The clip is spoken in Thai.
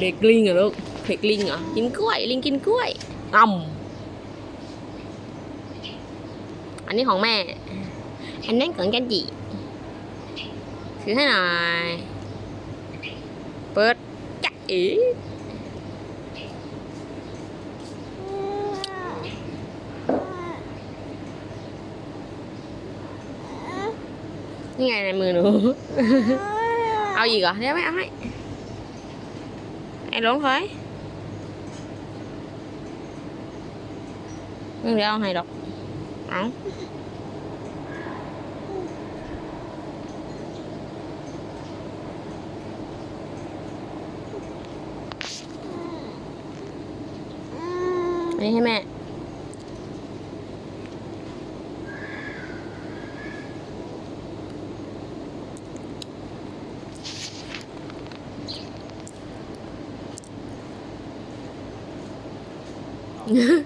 เด็กลิงเหรอลูกเด็กลิงเหรอกินกล้วย ลิงกินกล้วยอ่ำอันนี้ของแม่ อันนั้นของจันจิถือให้หน่อย เปิดจักอีนี่ไงในมือหนู เอาอีกเหรอเดี๋ยวไม่เอาให้ ai lớn khói nhưng để ông hay đọc ổng đi hả mẹ? 嗯 哼